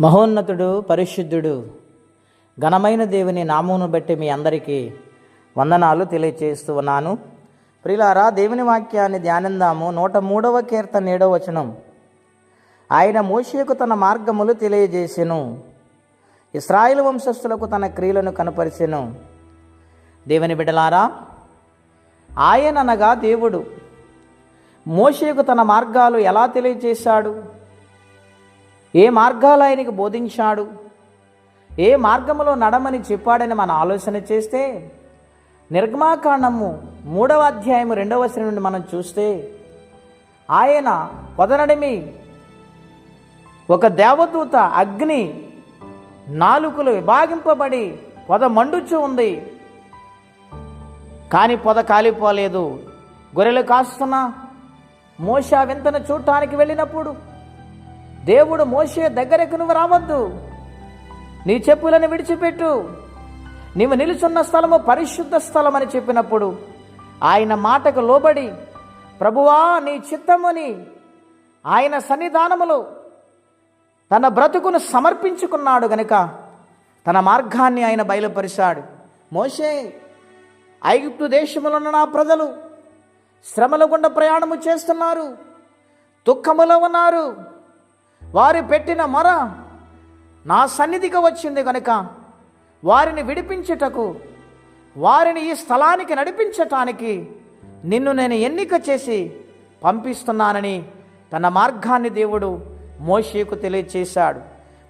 మహోన్నతుడు పరిశుద్ధుడు ఘనమైన దేవుని నామమును బట్టి మీ అందరికీ వందనాలు తెలియచేస్తూ ఉన్నాను. ప్రిలారా దేవుని వాక్యాన్ని ధ్యానిందాము. నూట మూడవ కీర్తన ఏడవ వచనం. ఆయన మోషేకు తన మార్గములు తెలియజేసెను. ఇస్రాయిల్ వంశస్థులకు తన క్రియలను కనపరిచెను దేవుని బిడలారా ఆయన అనగా దేవుడు మోషేకు తన మార్గాలు ఎలా తెలియజేశాడు? ఏ మార్గాలు ఆయనకి బోధించాడు? ఏ మార్గములో నడమని చెప్పాడని మనం ఆలోచన చేస్తే నిర్గమాకాండము మూడవ అధ్యాయం రెండవ వచనం నుండి మనం చూస్తే ఆయన పొదనడిమి ఒక దేవదూత అగ్ని నాలుకలు విభాగింపబడి పొద మండుచు ఉంది. కానీ పొద కాలిపోలేదు. గొర్రెలు కాస్తున్న మోషా వింతను చూడటానికి వెళ్ళినప్పుడు దేవుడు మోషే దగ్గరకు నువ్వు రావద్దు. నీ చెప్పులను విడిచిపెట్టు. నీవు నిలుచున్న స్థలము పరిశుద్ధ స్థలం అని చెప్పినప్పుడు ఆయన మాటకు లోబడి ప్రభువా నీ చిత్తముని ఆయన సన్నిధానములో తన బ్రతుకును సమర్పించుకున్నాడు గనుక తన మార్గాన్ని ఆయన బయలుపరిచాడు. మోషే ఐగుప్తు దేశములో ఉన్న నా ప్రజలు శ్రమల గుండా ప్రయాణము చేస్తున్నారు దుఃఖములో ఉన్నారు. వారు పెట్టిన మొర నా సన్నిధికి వచ్చింది కనుక వారిని విడిపించుటకు వారిని ఈ స్థలానికి నడిపించటానికి నిన్ను నేను ఎన్నిక చేసి పంపిస్తున్నానని తన మార్గాన్ని దేవుడు మోషేకు తెలియచేశాడు.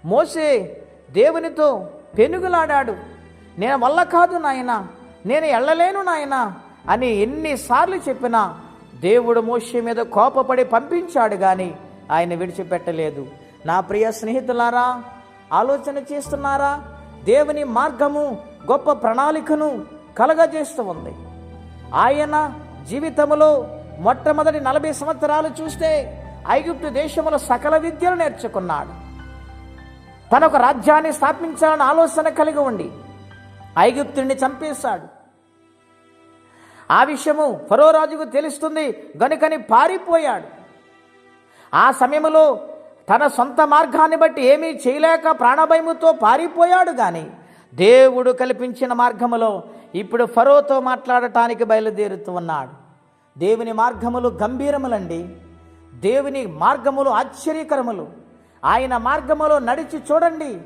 మోసే దేవునితో పెనుగులాడాడు. నేను వల్ల కాదు నాయన నేను ఎళ్ళలేను నాయన అని ఎన్నిసార్లు చెప్పినా దేవుడు మోషే మీద కోపపడి పంపించాడు కానీ ఆయన విడిచిపెట్టలేదు. నా ప్రియ స్నేహితులారా ఆలోచన చేస్తున్నారా? దేవుని మార్గము గొప్ప ప్రణాళికను కలగజేస్తూ ఉంది. ఆయన జీవితంలో మొట్టమొదటి నలభై సంవత్సరాలు చూస్తే ఐగుప్తు దేశంలో సకల విద్యలు నేర్చుకున్నాడు. తన ఒక రాజ్యాన్ని స్థాపించాలని ఆలోచన కలిగి ఉండి ఐగుప్తుడిని చంపేశాడు. ఆ విషయము ఫరో రాజుకు తెలుస్తుంది గనుకని పారిపోయాడు. ఆ సమయంలో తన సొంత మార్గాన్ని బట్టి ఏమీ చేయలేక ప్రాణభయముతో పారిపోయాడు కానీ దేవుడు కల్పించిన మార్గములో ఇప్పుడు ఫరోతో మాట్లాడటానికి బయలుదేరుతూ ఉన్నాడు. దేవుని మార్గములు గంభీరములండి. దేవుని మార్గములు ఆశ్చర్యకరములు. ఆయన మార్గములో నడిచి చూడండి.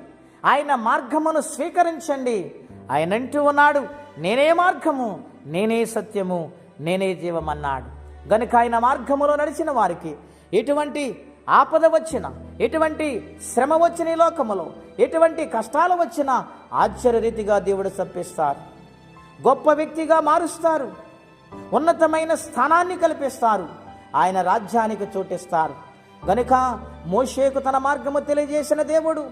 ఆయన మార్గమును స్వీకరించండి. ఆయన అంటూ ఉన్నాడు నేనే మార్గము నేనే సత్యము నేనే జీవమన్నాడు. గనుక ఆయన మార్గములో నడిచిన వారికి ఎటువంటి ఆపద వచ్చిన ఎటువంటి శ్రమ వచ్చిన ఈ లోకములో ఎటువంటి కష్టాలు వచ్చినా ఆశ్చర్యరీతిగా దేవుడు చప్పిస్తారు గొప్ప వ్యక్తిగా మారుస్తారు. ఉన్నతమైన స్థానాన్ని కల్పిస్తారు. ఆయన రాజ్యానికి చోటిస్తారు. గనుక మోషేకు తన మార్గము తెలియజేసిన దేవుడు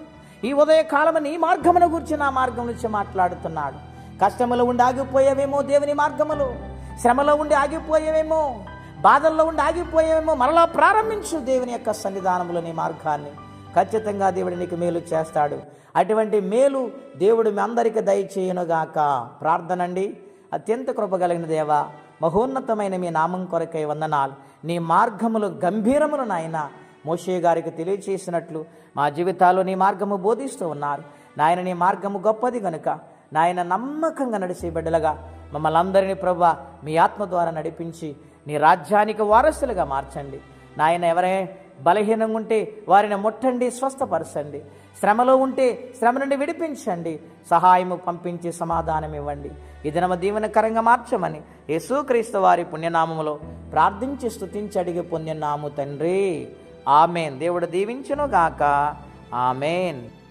ఈ ఉదయ కాలము నీ మార్గమును గురించి నా మార్గం నుంచి మాట్లాడుతున్నాడు. కష్టములో ఉండి ఆగిపోయేవేమో దేవుని మార్గములు శ్రమలో ఉండి ఆగిపోయేవేమో బాధల్లో ఉండి ఆగిపోయేమో మరలా ప్రారంభించు దేవుని యొక్క సన్నిధానంలో నీ మార్గాన్ని. ఖచ్చితంగా దేవుడు నీకు మేలు చేస్తాడు. అటువంటి మేలు దేవుడు మీ అందరికీ దయచేయనుగాక. ప్రార్థనండి. అత్యంత కృపగలిగిన దేవా మహోన్నతమైన మీ నామం కొరకై వందనాలు. నీ మార్గములు గంభీరములు నాయన. మోషే గారికి తెలియచేసినట్లు మా జీవితాల్లో నీ మార్గము బోధిస్తూ ఉన్నారు. నాయన నీ మార్గము గొప్పది గనుక నాయన నమ్మకంగా నడిచే బిడ్డలుగా మమ్మల్ని అందరినీ ప్రభా మీ ఆత్మ ద్వారా నడిపించి నీ రాజ్యానికి వారసులుగా మార్చండి. నాయన ఎవరే బలహీనంగా ఉంటే వారిని ముట్టండి స్వస్థపరచండి. శ్రమలో ఉంటే శ్రమ నుండి విడిపించండి. సహాయము పంపించి సమాధానం ఇవ్వండి. ఈ దినమ దీవెనకరంగా మార్చమని యేసుక్రీస్తు వారి పుణ్యనామములో ప్రార్థించి స్తుతించి అడిగి పొందినాము తండ్రి. ఆమెన్. దేవుడు దీవించును గాక ఆమెన్.